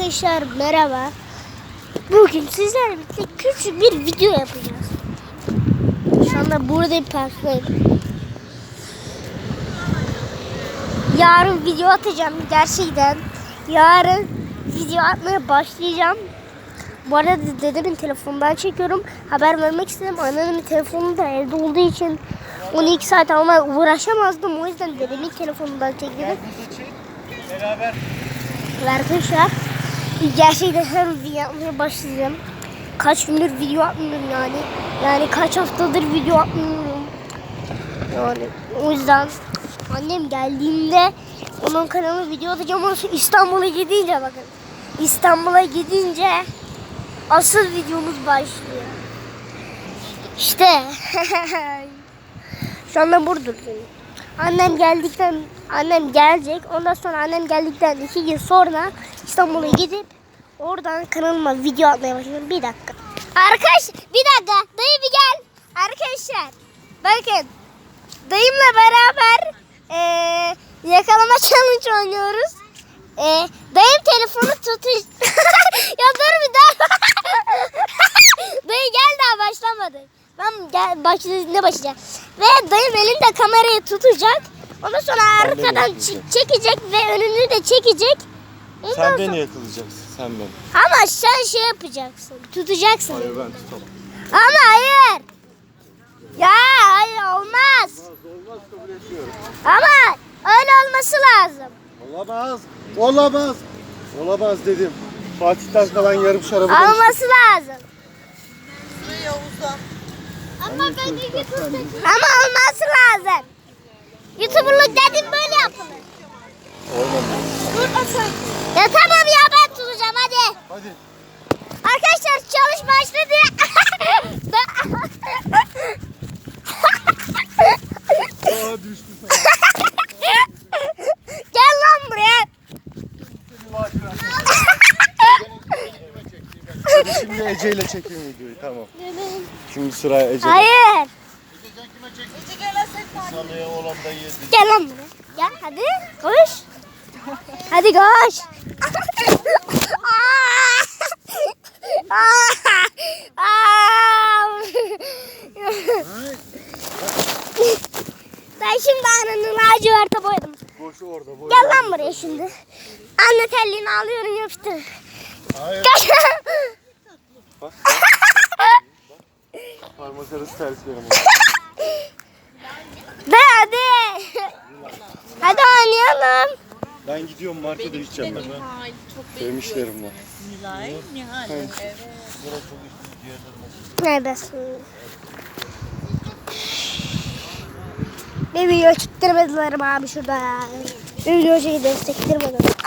Arkadaşlar merhaba. Bugün sizlerle birlikte küçük bir video yapacağız. Şu anda burada bir parktayım. Yarın video atacağım gerçekten. Yarın video atmaya başlayacağım. Bu arada dedemin telefonundan çekiyorum. Haber vermek istedim. Annemin telefonu da evde olduğu için 12 saat ama uğraşamazdım. O yüzden dedemin telefonundan çektim. Beraber. Arkadaşlar gerçekten her video yapmaya başlayacağım. Kaç gündür video atmıyorum yani. Yani kaç haftadır video atmıyorum. Yani o yüzden annem geldiğinde onun kanalına video atacağım. Sonra İstanbul'a gidince bakın. İstanbul'a gidince asıl videomuz başlıyor. İşte. Şu anda buradayım. Annem geldikten annem gelecek. Ondan sonra annem geldikten iki gün sonra İstanbul'a gidip oradan kanalıma video atmaya başlıyorum. Bir dakika. Arkadaş bir dakika. Dayı bir gel. Arkadaşlar bakın dayımla beraber eee, yakalama challenge oynuyoruz. Eee, dayım telefonu tutuş. ya dur bir daha. dayı gel daha başlamadı. Ben gel başladı ne başlayacağım. Ve dayım elinde kamerayı tutacak. Ondan sonra arkadan ç- çekecek ve önünü de çekecek. Ondan Sen beni yakalayacaksın. Sen beni. Ama sen şey yapacaksın. Tutacaksın. Hayır ben tutamam. Ama hayır. Ya hayır olmaz. Olmaz kabul etmiyorum. Ama öyle olması lazım. Olamaz. Olamaz. Olamaz dedim. Fatih'ten kalan yarım şarabı da Olması lazım. Ama ben de Ama olması lazım. YouTuber'lık dedim böyle yapılır. Olmadı. Ya tamam ya ben tutacağım hadi. Hadi. Arkadaşlar çalış başladı. Aa düştü sana. Gel lan buraya. Şimdi Ece ile çekeyim videoyu tamam. Şimdi sıra Ece'de. Hayır. Salıya olan da yedi. Gel lan buraya. Gel hadi koş. Hadi koş. ben şimdi ananın laciverte boyadım. Boş orada. Boş Gel lan buraya şimdi. Anne telliğini alıyorum yapıştır. Hayır. Kaç. Bak. Parmak arası terslerim. Be hadi. Hadi oynayalım. Ben gidiyorum markete gideceğim ben. Benim işlerim var. Neredesin? Bir video çektirmediler abi şurada. Bir video çektirmediler.